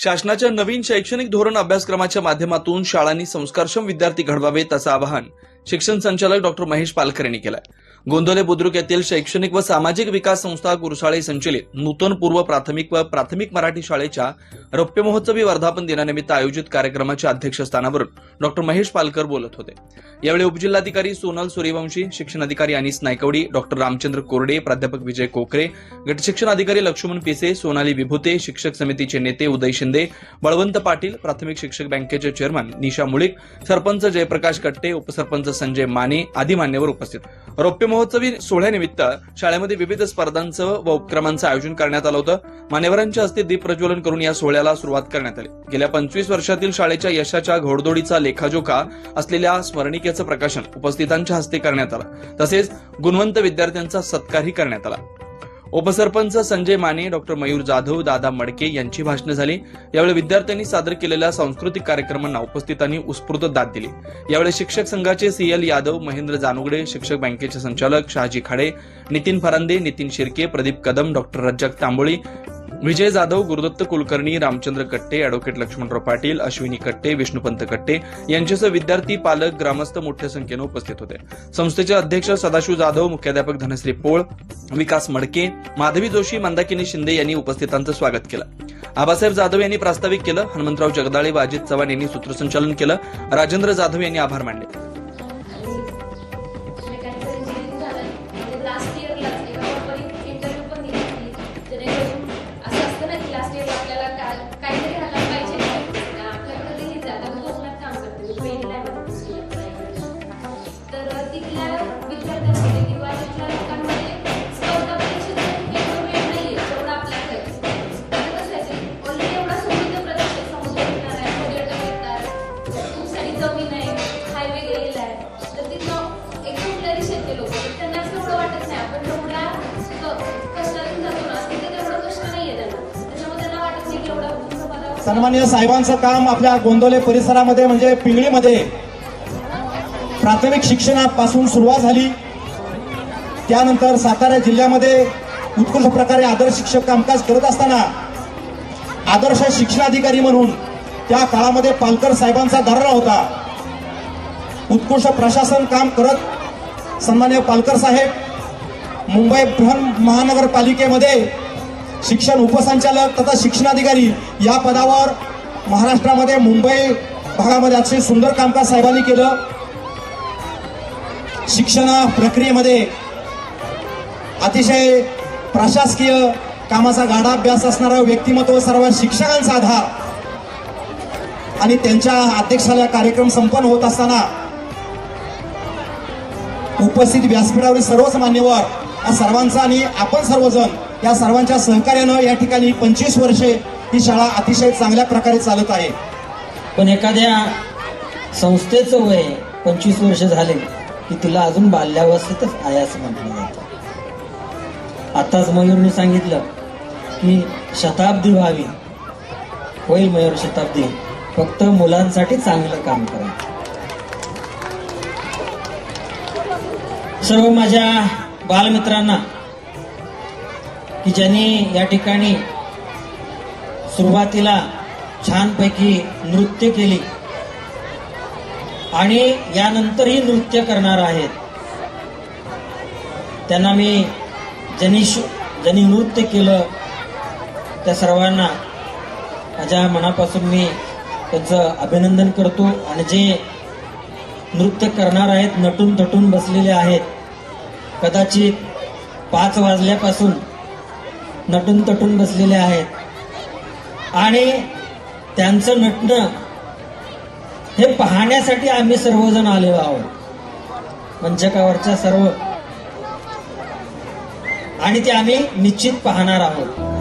शासनाच्या नवीन शैक्षणिक धोरण अभ्यासक्रमाच्या माध्यमातून शाळांनी संस्कारक्षम विद्यार्थी घडवावेत असं आवाहन शिक्षण संचालक डॉक्टर महेश पालकर यांनी केलं गोंदवले बुद्रुक येथील शैक्षणिक व सामाजिक विकास संस्था गुरुशाळे संचलित नूतन पूर्व प्राथमिक व प्राथमिक मराठी शाळेच्या रौप्य महोत्सवी वर्धापन दिनानिमित्त आयोजित कार्यक्रमाच्या अध्यक्षस्थानावरून डॉक्टर महेश पालकर बोलत होते. यावेळी उपजिल्हाधिकारी सोनल सूर्यवंशी शिक्षणाधिकारी अनिस नायकवडी डॉक्टर रामचंद्र कोरडे प्राध्यापक विजय कोकरे गट अधिकारी लक्ष्मण पिसे सोनाली विभूते शिक्षक समितीचे नेते उदय शिंदे बळवंत पाटील प्राथमिक शिक्षक बँकेचे चेअरमन निशा मुळीक सरपंच जयप्रकाश कट्टे उपसरपंच संजय माने आदी मान्यवर उपस्थित. रौप्य महोत्सवी सोहळ्यानिमित्त शाळेमध्ये विविध स्पर्धांचं व उपक्रमांचं आयोजन करण्यात आलं होतं. मान्यवरांच्या हस्ते दीप प्रज्वलन करून या सोहळ्याला सुरुवात करण्यात आली. गेल्या पंचवीस वर्षातील शाळेच्या यशाच्या घोडदोडीचा लेखाजोखा असलेल्या स्मरणिकेचं प्रकाशन उपस्थितांच्या हस्ते करण्यात आलं. तसेच गुणवंत विद्यार्थ्यांचा सत्कारही करण्यात आला. उपसरपंच संजय माने डॉक्टर मयूर जाधव दादा मडके यांची भाषणं झाली. यावेळी विद्यार्थ्यांनी सादर केलेल्या सांस्कृतिक कार्यक्रमांना उपस्थितांनी उत्स्फूर्त दाद दिली. यावेळी शिक्षक संघाचे सीएल यादव महेंद्र जानुगडे शिक्षक बँकेचे संचालक शहाजी खाडे नितीन फरांदे नितीन शिर्के प्रदीप कदम डॉक्टर रज्जक तांबोळी विजय जाधव गुरुदत्त कुलकर्णी रामचंद्र कट्टे अॅडव्होकेट लक्ष्मणराव पाटील अश्विनी कट्टे विष्णुपंत कट्टे यांच्यासह विद्यार्थी पालक ग्रामस्थ मोठ्या संख्येनं उपस्थित होते. संस्थेचे अध्यक्ष सदाशिव जाधव मुख्याध्यापक धनश्री पोळ विकास मडके माधवी जोशी मंदाकिनी शिंदे यांनी उपस्थितांचं स्वागत केलं. आबासाहेब जाधव यांनी प्रास्ताविक केलं हनुमंतराव जगदाळे व अजित चव्हाण यांनी सूत्रसंचालन केलं राजेंद्र जाधव यांनी आभार मानले. सन्मान्य साहेबांचं काम आपल्या गोंदवले परिसरामध्ये म्हणजे पिंगळीमध्ये प्राथमिक शिक्षणापासून सुरुवात झाली. त्यानंतर सातारा जिल्ह्यामध्ये उत्कृष्ट प्रकारे आदर्श शिक्षक कामकाज करत असताना आदर्श शिक्षणाधिकारी म्हणून त्या काळामध्ये पालकर साहेबांचा दर्रा होता. उत्कृष्ट प्रशासन काम करत सन्मान्य पालकर साहेब मुंबई बृहन महानगरपालिकेमध्ये शिक्षण उपसंचालक तथा शिक्षणाधिकारी या पदावर महाराष्ट्रामध्ये मुंबई भागामध्ये अतिशय सुंदर कामकाज साहेबांनी केलं. शिक्षण प्रक्रियेमध्ये अतिशय प्रशासकीय कामाचा गाढा अभ्यास असणारं व्यक्तिमत्व सर्व शिक्षकांचा आधार आणि त्यांच्या अध्यक्षाला कार्यक्रम संपन्न होत असताना उपस्थित व्यासपीठावरील सर्वच मान्यवर सर्वांचा आणि आपण सर्वजण या सर्वांच्या सहकार्यानं या ठिकाणी पंचवीस वर्षे ही शाळा अतिशय चांगल्या प्रकारे चालत आहे. पण एखाद्या संस्थेचं वय पंचवीस वर्ष झाले की तिला अजून बाल्यावस्थेतच आहे असं म्हटलं जातं. आताच मयूरने सांगितलं की शताब्दी व्हावी. होईल मयूर शताब्दी. फक्त मुलांसाठी चांगलं काम करा सर्व माझ्या बालमित्रांना की ज्यांनी या ठिकाणी सुरुवातीला छानपैकी नृत्य केली आणि यानंतरही नृत्य करणार आहेत. त्यांना मी ज्यांनी ज्यांनी नृत्य केलं त्या सर्वांना माझ्या मनापासून मी त्यांचं अभिनंदन करतो आणि जे नृत्य करणार आहेत नटून तटून बसलेले आहेत कदाचित पाच वाजल्यापासून नटून तटून बसलेले आहेत. आणि त्यांचं नटणं हे पाहण्यासाठी आम्ही सर्वजण आलेलो आहोत. मंचकावरच्या सर्व. आणि ते आम्ही निश्चित पाहणार आहोत.